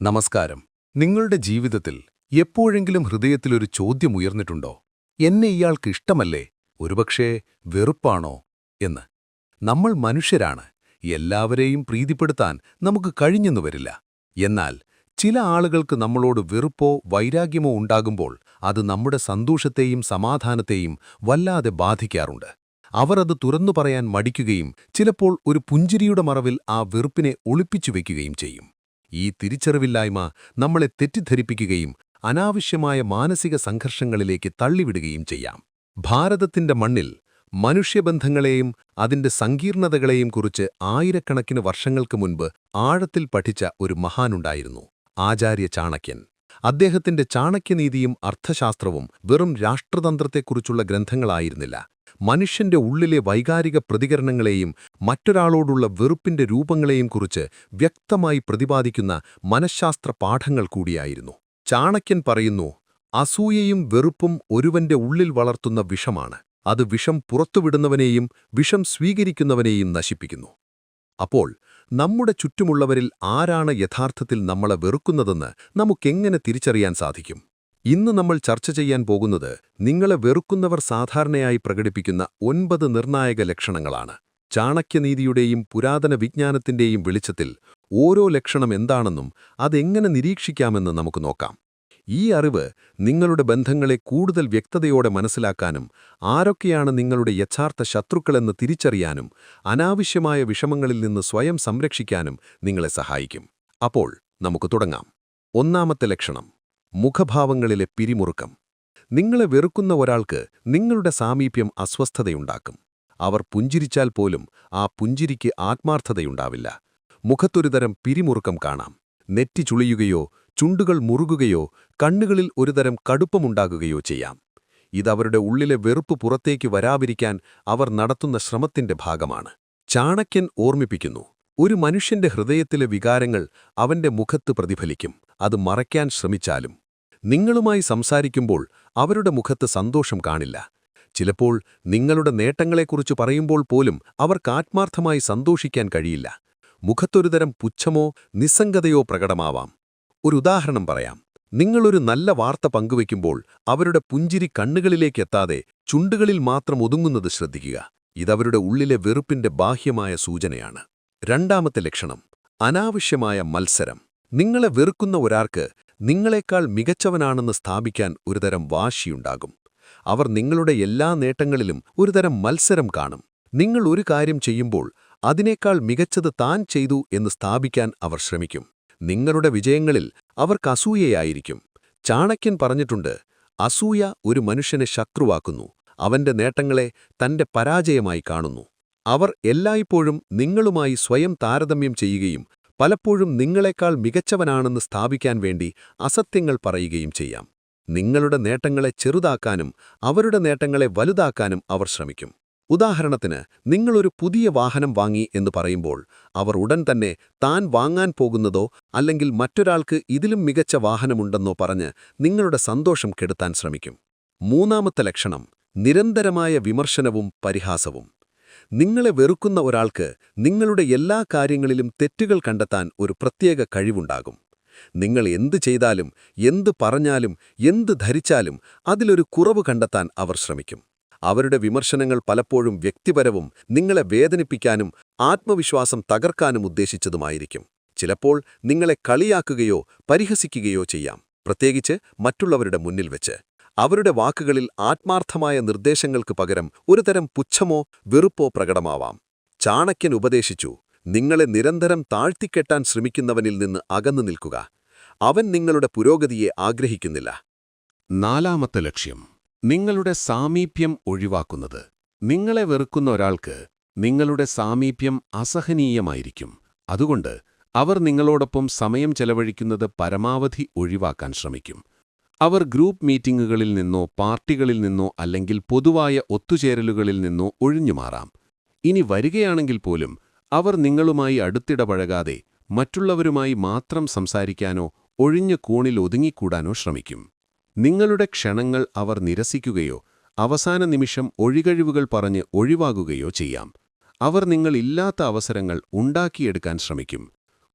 നമസ്കാരം. നിങ്ങളുടെ ജീവിതത്തിൽ എപ്പോഴെങ്കിലും ഹൃദയത്തിലൊരു ചോദ്യം ഉയർന്നിട്ടുണ്ടോ? എന്നെ ഇയാൾക്ക് ഇഷ്ടമല്ലേ? ഒരുപക്ഷേ വെറുപ്പാണോ? എന്ന്. നമ്മൾ മനുഷ്യരാണ്. എല്ലാവരെയും പ്രീതിപ്പെടുത്താൻ നമുക്ക് കഴിഞ്ഞെന്നു വരില്ല. എന്നാൽ ചില ആളുകൾക്ക് നമ്മളോട് വെറുപ്പോ വൈരാഗ്യമോ ഉണ്ടാകുമ്പോൾ അത് നമ്മുടെ സന്തോഷത്തെയും സമാധാനത്തെയും വല്ലാതെ ബാധിക്കാറുണ്ട്. അവർ അത് തുറന്നു പറയാൻ മടിക്കുകയും ചിലപ്പോൾ ഒരു പുഞ്ചിരിയുടെ മറവിൽ ആ വെറുപ്പിനെ ഒളിപ്പിച്ചു വയ്ക്കുകയും ചെയ്യും. ഈ തിരിച്ചറിവില്ലായ്മ നമ്മളെ തെറ്റിദ്ധരിപ്പിക്കുകയും അനാവശ്യമായ മാനസിക സംഘർഷങ്ങളിലേക്ക് തള്ളിവിടുകയും ചെയ്യാം. ഭാരതത്തിന്റെ മണ്ണിൽ മനുഷ്യബന്ധങ്ങളെയും അതിന്റെ സങ്കീർണതകളെയും കുറിച്ച് ആയിരക്കണക്കിന് വർഷങ്ങൾക്ക് മുൻപ് ആഴത്തിൽ പഠിച്ച ഒരു മഹാനുണ്ടായിരുന്നു ആചാര്യ ചാണക്യൻ. അദ്ദേഹത്തിന്റെ ചാണക്യനീതിയും അർത്ഥശാസ്ത്രവും വെറും രാഷ്ട്രതന്ത്രത്തെക്കുറിച്ചുള്ള ഗ്രന്ഥങ്ങളായിരുന്നില്ല. മനുഷ്യന്റെ ഉള്ളിലെ വൈകാരിക പ്രതികരണങ്ങളെയും മറ്റൊരാളോടുള്ള വെറുപ്പിന്റെ രൂപങ്ങളെയും കുറിച്ച് വ്യക്തമായി പ്രതിപാദിക്കുന്ന മനഃശാസ്ത്ര പാഠങ്ങൾ കൂടിയായിരുന്നു. ചാണക്യൻ പറയുന്നു അസൂയയും വെറുപ്പും ഒരുവന്റെ ഉള്ളിൽ വളർത്തുന്ന വിഷമാണ്. അത് വിഷം പുറത്തുവിടുന്നവനെയും വിഷം സ്വീകരിക്കുന്നവനെയും നശിപ്പിക്കുന്നു. അപ്പോൾ നമ്മുടെ ചുറ്റുമുള്ളവരിൽ ആരാണ് യഥാർത്ഥത്തിൽ നമ്മളെ വെറുക്കുന്നതെന്ന് നമുക്കെങ്ങനെ തിരിച്ചറിയാൻ സാധിക്കും? ഇന്ന് നമ്മൾ ചർച്ച ചെയ്യാൻ പോകുന്നത് നിങ്ങളെ വെറുക്കുന്നവർ സാധാരണയായി പ്രകടിപ്പിക്കുന്ന ഒൻപത് നിർണായക ലക്ഷണങ്ങളാണ്. ചാണക്യനീതിയുടെയും പുരാതന വിജ്ഞാനത്തിന്റെയും വെളിച്ചത്തിൽ ഓരോ ലക്ഷണം എന്താണെന്നും അതെങ്ങനെ നിരീക്ഷിക്കാമെന്ന് നമുക്ക് നോക്കാം. ഈ അറിവ് നിങ്ങളുടെ ബന്ധങ്ങളെ കൂടുതൽ വ്യക്തതയോടെ മനസ്സിലാക്കാനും ആരൊക്കെയാണ് നിങ്ങളുടെ യഥാർത്ഥ ശത്രുക്കളെന്ന് തിരിച്ചറിയാനും അനാവശ്യമായ വിഷമങ്ങളിൽ നിന്ന് സ്വയം സംരക്ഷിക്കാനും നിങ്ങളെ സഹായിക്കും. അപ്പോൾ നമുക്ക് തുടങ്ങാം. ഒന്നാമത്തെ ലക്ഷണം. മുഖഭാവങ്ങളിലെ പിരിമുറുക്കം. നിങ്ങളെ വെറുക്കുന്ന ഒരാൾക്ക് നിങ്ങളുടെ സാമീപ്യം അസ്വസ്ഥതയുണ്ടാക്കും. അവർ പുഞ്ചിരിച്ചാൽ പോലും ആ പുഞ്ചിരിക്ക് ആത്മാർത്ഥതയുണ്ടാവില്ല. മുഖത്തൊരുതരം പിരിമുറുക്കം കാണാം. നെറ്റി ചുളിയുകയോ ചുണ്ടുകൾ മുറുകുകയോ കണ്ണുകളിൽ ഒരുതരം കടുപ്പമുണ്ടാകുകയോ ചെയ്യാം. ഇതവരുടെ ഉള്ളിലെ വെറുപ്പ് പുറത്തേക്ക് വരാതിരിക്കാൻ അവർ നടത്തുന്ന ശ്രമത്തിന്റെ ഭാഗമാണ്. ചാണക്യൻ ഓർമ്മിപ്പിക്കുന്നു ഒരു മനുഷ്യന്റെ ഹൃദയത്തിലെ വികാരങ്ങൾ അവന്റെ മുഖത്ത് പ്രതിഫലിക്കും. അത് മറയ്ക്കാൻ ശ്രമിച്ചാലും നിങ്ങളുമായി സംസാരിക്കുമ്പോൾ അവരുടെ മുഖത്ത് സന്തോഷം കാണില്ല. ചിലപ്പോൾ നിങ്ങളുടെ നേട്ടങ്ങളെക്കുറിച്ച് പറയുമ്പോൾ പോലും അവർക്ക് ആത്മാർത്ഥമായി സന്തോഷിക്കാൻ കഴിയില്ല. മുഖത്തൊരുതരം പുച്ഛമോ നിസ്സംഗതയോ പ്രകടമാവാം. ഒരു ഉദാഹരണം പറയാം. നിങ്ങളൊരു നല്ല വാർത്ത പങ്കുവയ്ക്കുമ്പോൾ അവരുടെ പുഞ്ചിരി കണ്ണുകളിലേക്കെത്താതെ ചുണ്ടുകളിൽ മാത്രം ഒതുങ്ങുന്നത് ശ്രദ്ധിക്കുക. ഇതവരുടെ ഉള്ളിലെ വെറുപ്പിന്റെ ബാഹ്യമായ സൂചനയാണ്. രണ്ടാമത്തെ ലക്ഷണം. അനാവശ്യമായ മത്സരം. നിങ്ങളെ വെറുക്കുന്ന ഒരാൾക്ക് നിങ്ങളെക്കാൾ മികച്ചവനാണെന്ന് സ്ഥാപിക്കാൻ ഒരുതരം വാശിയുണ്ടാകും. അവർ നിങ്ങളുടെ എല്ലാ നേട്ടങ്ങളിലും ഒരുതരം മത്സരം കാണും. നിങ്ങൾ ഒരു കാര്യം ചെയ്യുമ്പോൾ അതിനേക്കാൾ മികച്ചത് താൻ ചെയ്തു എന്ന് സ്ഥാപിക്കാൻ അവർ ശ്രമിക്കും. നിങ്ങളുടെ വിജയങ്ങളിൽ അവർക്ക് അസൂയയായിരിക്കും. ചാണക്യൻ പറഞ്ഞിട്ടുണ്ട് അസൂയ ഒരു മനുഷ്യനെ ശത്രുവാക്കുന്നു. അവന്റെ നേട്ടങ്ങളെ തന്റെ പരാജയമായി കാണുന്നു. അവർ എല്ലായ്പ്പോഴും നിങ്ങളുമായി സ്വയം താരതമ്യം ചെയ്യുകയും പലപ്പോഴും നിങ്ങളെക്കാൾ മികച്ചവനാണെന്ന് സ്ഥാപിക്കാൻ വേണ്ടി അസത്യങ്ങൾ പറയുകയും ചെയ്യാം. നിങ്ങളുടെ നേട്ടങ്ങളെ ചെറുതാക്കാനും അവരുടെ നേട്ടങ്ങളെ വലുതാക്കാനും അവർ ശ്രമിക്കും. ഉദാഹരണത്തിന് നിങ്ങളൊരു പുതിയ വാഹനം വാങ്ങി എന്ന് പറയുമ്പോൾ അവർ ഉടൻ തന്നെ താൻ വാങ്ങാൻ പോകുന്നതോ അല്ലെങ്കിൽ മറ്റൊരാൾക്ക് ഇതിലും മികച്ച വാഹനമുണ്ടെന്നോ പറഞ്ഞ് നിങ്ങളുടെ സന്തോഷം കെടുത്താൻ ശ്രമിക്കും. മൂന്നാമത്തെ ലക്ഷണം നിരന്തരമായ വിമർശനവും പരിഹാസവും. നിങ്ങളെ വെറുക്കുന്ന ഒരാൾക്ക് നിങ്ങളുടെ എല്ലാ കാര്യങ്ങളിലും തെറ്റുകൾ കണ്ടെത്താൻ ഒരു പ്രത്യേക കഴിവുണ്ടാകും. നിങ്ങൾ എന്ത് ചെയ്താലും എന്ത് പറഞ്ഞാലും എന്ത് ധരിച്ചാലും അതിലൊരു കുറവ് കണ്ടെത്താൻ അവർ ശ്രമിക്കും. അവരുടെ വിമർശനങ്ങൾ പലപ്പോഴും വ്യക്തിപരവും നിങ്ങളെ വേദനിപ്പിക്കാനും ആത്മവിശ്വാസം തകർക്കാനും ഉദ്ദേശിച്ചതുമായിരിക്കും. ചിലപ്പോൾ നിങ്ങളെ കളിയാക്കുകയോ പരിഹസിക്കുകയോ ചെയ്യാം. പ്രത്യേകിച്ച് മറ്റുള്ളവരുടെ മുന്നിൽ വെച്ച്. അവരുടെ വാക്കുകളിൽ ആത്മാർത്ഥമായ നിർദ്ദേശങ്ങൾക്ക് പകരം ഒരുതരം പുച്ഛമോ വെറുപ്പോ പ്രകടമാവാം. ചാണക്യൻ ഉപദേശിച്ചു നിങ്ങളെ നിരന്തരം താഴ്ത്തിക്കെട്ടാൻ ശ്രമിക്കുന്നവനിൽ നിന്ന് അകന്നു നിൽക്കുക. അവൻ നിങ്ങളുടെ പുരോഗതിയെ ആഗ്രഹിക്കുന്നില്ല. നാലാമത്തെ ലക്ഷ്യം നിങ്ങളുടെ സാമീപ്യം ഒഴിവാക്കുന്നത്. നിങ്ങളെ വെറുക്കുന്ന ഒരാൾക്ക് നിങ്ങളുടെ സാമീപ്യം അസഹനീയമായിരിക്കും. അതുകൊണ്ട് അവർ നിങ്ങളോടൊപ്പം സമയം ചെലവഴിക്കുന്നത് പരമാവധി ഒഴിവാക്കാൻ ശ്രമിക്കും. അവർ ഗ്രൂപ്പ് മീറ്റിംഗുകളിൽ നിന്നോ പാർട്ടികളിൽ നിന്നോ അല്ലെങ്കിൽ പൊതുവായ ഒത്തുചേരലുകളിൽ നിന്നോ ഒഴിഞ്ഞുമാറാം. ഇനി വരികയാണെങ്കിൽ പോലും അവർ നിങ്ങളുമായി അടുത്തിടപഴകാതെ മറ്റുള്ളവരുമായി മാത്രം സംസാരിക്കാനോ ഒഴിഞ്ഞ കോണിൽ ഒതുങ്ങിക്കൂടാനോ ശ്രമിക്കും. നിങ്ങളുടെ ക്ഷണങ്ങൾ അവർ നിരസിക്കുകയോ അവസാന നിമിഷം ഒഴികഴിവുകൾ പറഞ്ഞ് ഒഴിവാകുകയോ ചെയ്യാം. അവർ നിങ്ങൾ ഇല്ലാത്ത അവസരങ്ങൾ ഉണ്ടാക്കിയെടുക്കാൻ ശ്രമിക്കും.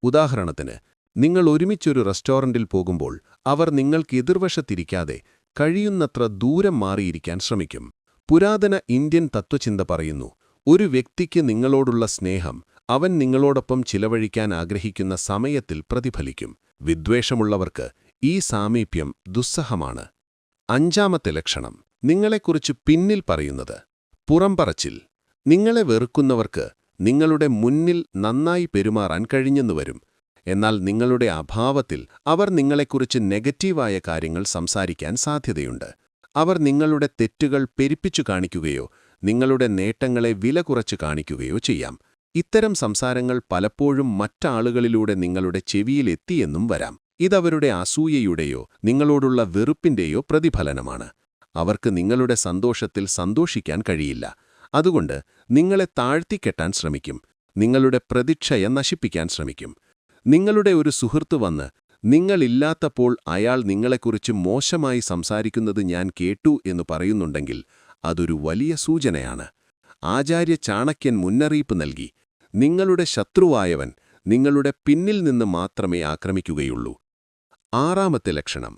ഉദാഹരണത്തിന് നിങ്ങൾ ഒരുമിച്ചൊരു റെസ്റ്റോറന്റിൽ പോകുമ്പോൾ അവർ നിങ്ങൾക്ക് എതിർവശത്തിരിക്കാതെ കഴിയുന്നത്ര ദൂരം മാറിയിരിക്കാൻ ശ്രമിക്കും. പുരാതന ഇന്ത്യൻ തത്വചിന്ത പറയുന്നു ഒരു വ്യക്തിക്ക് നിങ്ങളോടുള്ള സ്നേഹം അവൻ നിങ്ങളോടൊപ്പം ചിലവഴിക്കാൻ ആഗ്രഹിക്കുന്ന സമയത്തിൽ പ്രതിഫലിക്കും. വിദ്വേഷമുള്ളവർക്ക് ഈ സാമീപ്യം ദുസ്സഹമാണ്. അഞ്ചാമത്തെ ലക്ഷണം നിങ്ങളെക്കുറിച്ച് പിന്നിൽ പറയുന്നത്. പുറംപറച്ചിൽ നിങ്ങളെ വെറുക്കുന്നവർക്ക് നിങ്ങളുടെ മുന്നിൽ നന്നായി പെരുമാറാൻ കഴിഞ്ഞെന്നു വരും. എന്നാൽ നിങ്ങളുടെ അഭാവത്തിൽ അവർ നിങ്ങളെക്കുറിച്ച് നെഗറ്റീവായ കാര്യങ്ങൾ സംസാരിക്കാൻ സാധ്യതയുണ്ട്. അവർ നിങ്ങളുടെ തെറ്റുകൾ പെരുപ്പിച്ചു കാണിക്കുകയോ നിങ്ങളുടെ നേട്ടങ്ങളെ വില കുറച്ച് കാണിക്കുകയോ ചെയ്യാം. ഇത്തരം സംസാരങ്ങൾ പലപ്പോഴും മറ്റാളുകളിലൂടെ നിങ്ങളുടെ ചെവിയിലെത്തിയെന്നും വരാം. ഇതവരുടെ അസൂയയുടെയോ നിങ്ങളോടുള്ള വെറുപ്പിന്റെയോ പ്രതിഫലനമാണ്. അവർക്ക് നിങ്ങളുടെ സന്തോഷത്തിൽ സന്തോഷിക്കാൻ കഴിയില്ല. അതുകൊണ്ട് നിങ്ങളെ താഴ്ത്തിക്കെട്ടാൻ ശ്രമിക്കും. നിങ്ങളുടെ പ്രതീക്ഷയെ നശിപ്പിക്കാൻ ശ്രമിക്കും. നിങ്ങളുടെ ഒരു സുഹൃത്ത് വന്ന് നിങ്ങളില്ലാത്തപ്പോൾ അയാൾ നിങ്ങളെക്കുറിച്ച് മോശമായി സംസാരിക്കുന്നത് ഞാൻ കേട്ടു എന്ന് പറയുന്നുണ്ടെങ്കിൽ അതൊരു വലിയ സൂചനയാണ്. ആചാര്യ ചാണക്യൻ മുന്നറിയിപ്പ് നൽകി നിങ്ങളുടെ ശത്രുവായവൻ നിങ്ങളുടെ പിന്നിൽ നിന്ന് മാത്രമേ ആക്രമിക്കുകയുള്ളൂ. ആറാമത്തെ ലക്ഷണം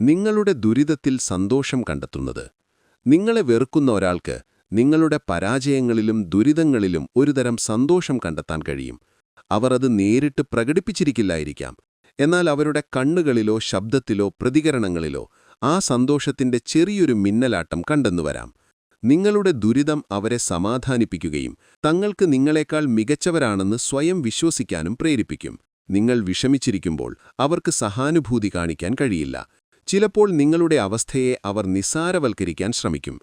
നിങ്ങളുടെ ദുരിതത്തിൽ സന്തോഷം കണ്ടെത്തുന്നത്. നിങ്ങളെ വെറുക്കുന്ന ഒരാൾക്ക് നിങ്ങളുടെ പരാജയങ്ങളിലും ദുരിതങ്ങളിലും ഒരുതരം സന്തോഷം കണ്ടെത്താൻ കഴിയും. അവർ അത് നേരിട്ട് പ്രകടിപ്പിച്ചിരിക്കില്ലായിരിക്കാം. എന്നാൽ അവരുടെ കണ്ണുകളിലോ ശബ്ദത്തിലോ പ്രതികരണങ്ങളിലോ ആ സന്തോഷത്തിന്റെ ചെറിയൊരു മിന്നലാട്ടം കണ്ടെന്നുവരാം നിങ്ങളുടെ ദുരിതം അവരെ സമാധാനിപ്പിക്കുകയും തങ്ങൾക്ക് നിങ്ങളെക്കാൾ മികച്ചവരാണെന്ന് സ്വയം വിശ്വസിക്കാനും പ്രേരിപ്പിക്കും. നിങ്ങൾ വിഷമിച്ചിരിക്കുമ്പോൾ അവർക്ക് സഹാനുഭൂതി കാണിക്കാൻ കഴിയില്ല. ചിലപ്പോൾ നിങ്ങളുടെ അവസ്ഥയെ അവർ നിസ്സാരവൽക്കരിക്കാൻ ശ്രമിക്കും.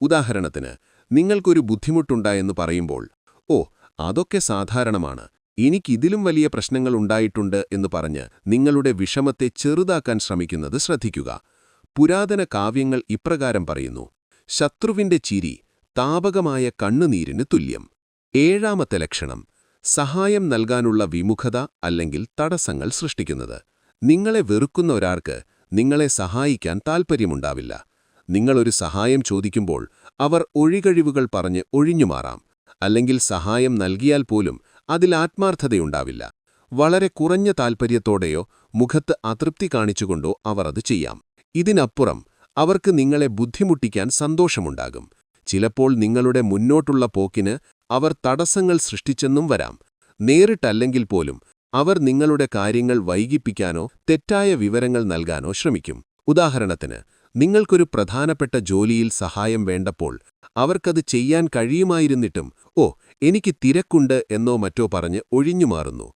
ഉദാഹരണത്തിന് നിങ്ങൾക്കൊരു ബുദ്ധിമുട്ടുണ്ടായെന്ന് പറയുമ്പോൾ ഓ അതൊക്കെ സാധാരണമാണ്. എനിക്കിതിലും വലിയ പ്രശ്നങ്ങൾ ഉണ്ടായിട്ടുണ്ട് എന്ന് പറഞ്ഞ് നിങ്ങളുടെ വിഷമത്തെ ചെറുതാക്കാൻ ശ്രമിക്കുന്നത് ശ്രദ്ധിക്കുക. പുരാതന കാവ്യങ്ങൾ ഇപ്രകാരം പറയുന്നു. ശത്രുവിന്റെ ചിരി താപകമായ കണ്ണുനീരിന് തുല്യം. ഏഴാമത്തെ ലക്ഷണം സഹായം നൽകാനുള്ള വിമുഖത അല്ലെങ്കിൽ തടസ്സങ്ങൾ സൃഷ്ടിക്കുന്നത്. നിങ്ങളെ വെറുക്കുന്ന ഒരാൾക്ക് നിങ്ങളെ സഹായിക്കാൻ താൽപ്പര്യമുണ്ടാവില്ല. നിങ്ങളൊരു സഹായം ചോദിക്കുമ്പോൾ അവർ ഒഴികഴിവുകൾ പറഞ്ഞ് ഒഴിഞ്ഞുമാറാം. അല്ലെങ്കിൽ സഹായം നൽകിയാൽ പോലും അതിൽ ആത്മാർത്ഥതയുണ്ടാവില്ല. വളരെ കുറഞ്ഞ താൽപ്പര്യത്തോടെയോ മുഖത്ത് അതൃപ്തി കാണിച്ചുകൊണ്ടോ അവർ അത് ചെയ്യാം. ഇതിനപ്പുറം അവർക്ക് നിങ്ങളെ ബുദ്ധിമുട്ടിക്കാൻ സന്തോഷമുണ്ടാകും. ചിലപ്പോൾ നിങ്ങളുടെ മുന്നോട്ടുള്ള പോക്കിന് അവർ തടസ്സങ്ങൾ സൃഷ്ടിച്ചെന്നും വരാം. നേരിട്ടല്ലെങ്കിൽ പോലും അവർ നിങ്ങളുടെ കാര്യങ്ങൾ വൈകിപ്പിക്കാനോ തെറ്റായ വിവരങ്ങൾ നൽകാനോ ശ്രമിക്കും. ഉദാഹരണത്തിന് നിങ്ങൾക്കൊരു പ്രധാനപ്പെട്ട ജോലിയിൽ സഹായം വേണ്ടപ്പോൾ അവർക്കത് ചെയ്യാൻ കഴിയുമായിരുന്നിട്ടും ഓ എനിക്ക് തിരക്കുണ്ട് എന്നോ മറ്റോ പറഞ്ഞ് ഒഴിഞ്ഞുമാറുന്നു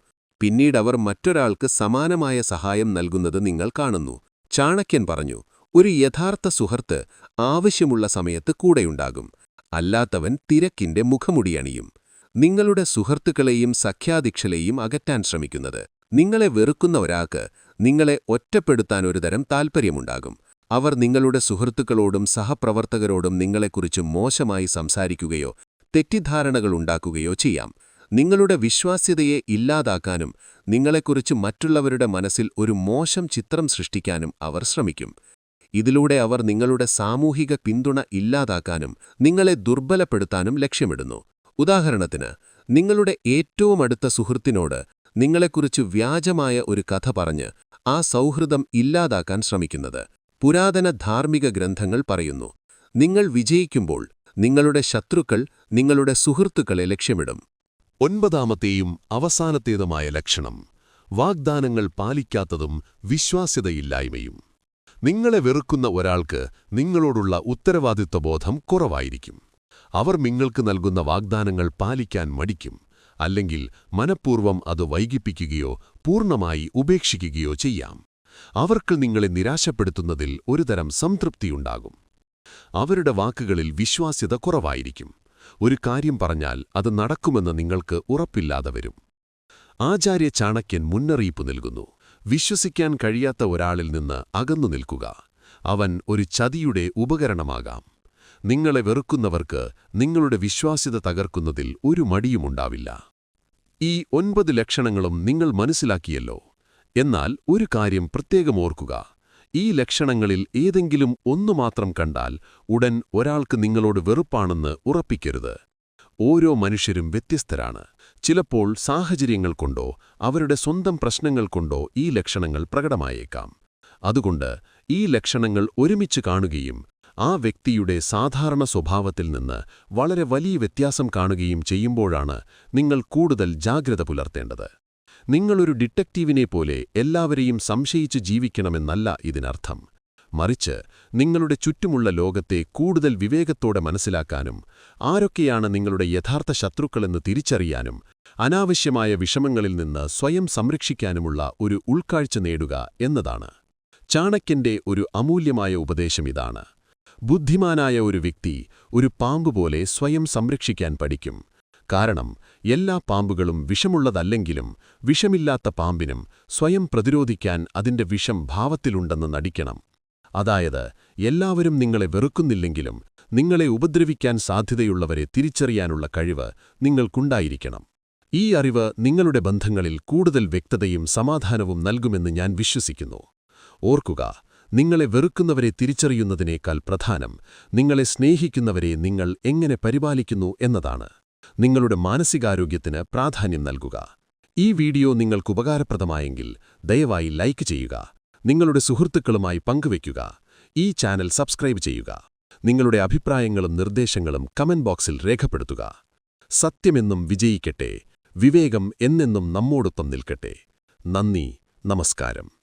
അവർ മറ്റൊരാൾക്ക് സമാനമായ സഹായം നൽകുന്നത് നിങ്ങൾ കാണുന്നു. ചാണക്യൻ പറഞ്ഞു ഒരു യഥാർത്ഥ സുഹൃത്ത് ആവശ്യമുള്ള സമയത്ത് കൂടെയുണ്ടാകും. അല്ലാത്തവൻ തിരക്കിന്റെ മുഖമുടിയണിയും നിങ്ങളുടെ സുഹൃത്തുക്കളെയും സഖ്യാദിക്ഷലെയും അകറ്റാൻ ശ്രമിക്കുന്നത്. നിങ്ങളെ വെറുക്കുന്ന ഒരാൾക്ക് നിങ്ങളെ ഒറ്റപ്പെടുത്താൻ ഒരുതരം താൽപ്പര്യമുണ്ടാകും. അവർ നിങ്ങളുടെ സുഹൃത്തുക്കളോടും സഹപ്രവർത്തകരോടും നിങ്ങളെക്കുറിച്ച് മോശമായി സംസാരിക്കുകയോ തെറ്റിദ്ധാരണകൾ ഉണ്ടാക്കുകയോ ചെയ്യാം. നിങ്ങളുടെ വിശ്വാസ്യതയെ ഇല്ലാതാക്കാനും നിങ്ങളെക്കുറിച്ച് മറ്റുള്ളവരുടെ മനസ്സിൽ ഒരു മോശം ചിത്രം സൃഷ്ടിക്കാനും അവർ ശ്രമിക്കും. ഇതിലൂടെ അവർ നിങ്ങളുടെ സാമൂഹിക പിന്തുണ ഇല്ലാതാക്കാനും നിങ്ങളെ ദുർബലപ്പെടുത്താനും ലക്ഷ്യമിടുന്നു. ഉദാഹരണത്തിന് നിങ്ങളുടെ ഏറ്റവും അടുത്ത സുഹൃത്തിനോട് നിങ്ങളെക്കുറിച്ച് വ്യാജമായ ഒരു കഥ പറഞ്ഞ് ആ സൗഹൃദം ഇല്ലാതാക്കാൻ ശ്രമിക്കുന്നത്. പുരാതന ധാർമ്മിക ഗ്രന്ഥങ്ങൾ പറയുന്നു. നിങ്ങൾ വിജയിക്കുമ്പോൾ നിങ്ങളുടെ ശത്രുക്കൾ നിങ്ങളുടെ സുഹൃത്തുക്കളെ ലക്ഷ്യമിടും. ഒൻപതാമത്തെയും അവസാനത്തേതുമായ ലക്ഷണം വാഗ്ദാനങ്ങൾ പാലിക്കാത്തതും വിശ്വാസ്യതയില്ലായ്മയും. നിങ്ങളെ വെറുക്കുന്ന ഒരാൾക്ക് നിങ്ങളോടുള്ള ഉത്തരവാദിത്വബോധം കുറവായിരിക്കും. അവർ നിങ്ങൾക്ക് നൽകുന്ന വാഗ്ദാനങ്ങൾ പാലിക്കാൻ മടിക്കും അല്ലെങ്കിൽ മനഃപൂർവം അത് വൈകിപ്പിക്കുകയോ പൂർണമായി ഉപേക്ഷിക്കുകയോ ചെയ്യാം. അവർക്ക് നിങ്ങളെ നിരാശപ്പെടുത്തുന്നതിൽ ഒരുതരം സംതൃപ്തിയുണ്ടാകും. അവരുടെ വാക്കുകളിൽ വിശ്വാസ്യത കുറവായിരിക്കും. ഒരു കാര്യം പറഞ്ഞാൽ അത് നടക്കുമെന്ന് നിങ്ങൾക്ക് ഉറപ്പില്ലാതെ വരും. ആചാര്യ ചാണക്യൻ മുന്നറിയിപ്പ് നൽകുന്നു. വിശ്വസിക്കാൻ കഴിയാത്ത ഒരാളിൽ നിന്ന് അകന്നു നിൽക്കുക. അവൻ ഒരു ചതിയുടെ ഉപകരണമാകാം. നിങ്ങളെ വെറുക്കുന്നവർക്ക് നിങ്ങളുടെ വിശ്വാസ്യത തകർക്കുന്നതിൽ ഒരു മടിയുമുണ്ടാവില്ല. ഈ ഒൻപത് ലക്ഷണങ്ങളും നിങ്ങൾ മനസ്സിലാക്കിയല്ലോ. എന്നാൽ ഒരു കാര്യം പ്രത്യേകം ഓർക്കുക. ഈ ലക്ഷണങ്ങളിൽ ഏതെങ്കിലും ഒന്നു മാത്രം കണ്ടാൽ ഉടൻ ഒരാൾക്ക് നിങ്ങളോട് വെറുപ്പാണെന്ന് ഉറപ്പിക്കരുത്. ഓരോ മനുഷ്യരും വ്യത്യസ്തരാണ്. ചിലപ്പോൾ സാഹചര്യങ്ങൾ കൊണ്ടോ അവരുടെ സ്വന്തം പ്രശ്നങ്ങൾ കൊണ്ടോ ഈ ലക്ഷണങ്ങൾ പ്രകടമായേക്കാം. അതുകൊണ്ട് ഈ ലക്ഷണങ്ങൾ ഒരുമിച്ച് കാണുകയും ആ വ്യക്തിയുടെ സാധാരണ സ്വഭാവത്തിൽ നിന്ന് വളരെ വലിയ വ്യത്യാസം കാണുകയും ചെയ്യുമ്പോഴാണ് നിങ്ങൾ കൂടുതൽ ജാഗ്രത പുലർത്തേണ്ടത്. നിങ്ങളൊരു ഡിറ്റക്റ്റീവിനെ പോലെ എല്ലാവരെയും സംശയിച്ച് ജീവിക്കണമെന്നല്ല ഇതിനർത്ഥം. മറിച്ച് നിങ്ങളുടെ ചുറ്റുമുള്ള ലോകത്തെ കൂടുതൽ വിവേകത്തോടെ മനസ്സിലാക്കാനും ആരൊക്കെയാണ് നിങ്ങളുടെ യഥാർത്ഥ ശത്രുക്കളെന്ന് തിരിച്ചറിയാനും അനാവശ്യമായ വിഷമങ്ങളിൽ നിന്ന് സ്വയം സംരക്ഷിക്കാനുമുള്ള ഒരു ഉൾക്കാഴ്ച നേടുക എന്നതാണ്. ചാണക്യന്റെ ഒരു അമൂല്യമായ ഉപദേശം ഇതാണ്. ബുദ്ധിമാനായ ഒരു വ്യക്തി ഒരു പാമ്പുപോലെ സ്വയം സംരക്ഷിക്കാൻ പഠിക്കും. കാരണം എല്ലാ പാമ്പുകളും വിഷമുള്ളതല്ലെങ്കിലും വിഷമില്ലാത്ത പാമ്പിനും സ്വയം പ്രതിരോധിക്കാൻ അതിന്റെ വിഷം ഭാവത്തിലുണ്ടെന്ന് നടിക്കണം. അതായത് എല്ലാവരും നിങ്ങളെ വെറുക്കുന്നില്ലെങ്കിലും നിങ്ങളെ ഉപദ്രവിക്കാൻ സാധ്യതയുള്ളവരെ തിരിച്ചറിയാനുള്ള കഴിവ് നിങ്ങൾക്കുണ്ടായിരിക്കണം. ഈ അറിവ് നിങ്ങളുടെ ബന്ധങ്ങളിൽ കൂടുതൽ വ്യക്തതയും സമാധാനവും നൽകുമെന്ന് ഞാൻ വിശ്വസിക്കുന്നു. ഓർക്കുക നിങ്ങളെ വെറുക്കുന്നവരെ തിരിച്ചറിയുന്നതിനേക്കാൾ പ്രധാനം നിങ്ങളെ സ്നേഹിക്കുന്നവരെ നിങ്ങൾ എങ്ങനെ പരിപാലിക്കുന്നു എന്നതാണ്. നിങ്ങളുടെ മാനസികാരോഗ്യത്തിന് പ്രാധാന്യം നൽകുക. ഈ വീഡിയോ നിങ്ങൾക്ക് ഉപകാരപ്രദമായെങ്കിൽ ദയവായി ലൈക്ക് ചെയ്യുക. നിങ്ങളുടെ സുഹൃത്തുക്കളുമായി പങ്കുവയ്ക്കുക. ഈ ചാനൽ സബ്സ്ക്രൈബ് ചെയ്യുക. നിങ്ങളുടെ അഭിപ്രായങ്ങളും നിർദ്ദേശങ്ങളും കമന്റ് ബോക്സിൽ രേഖപ്പെടുത്തുക. സത്യമെന്നും വിജയിക്കട്ടെ. വിവേകം എന്നെന്നും നമ്മോടൊപ്പം നിൽക്കട്ടെ. നന്ദി. നമസ്കാരം.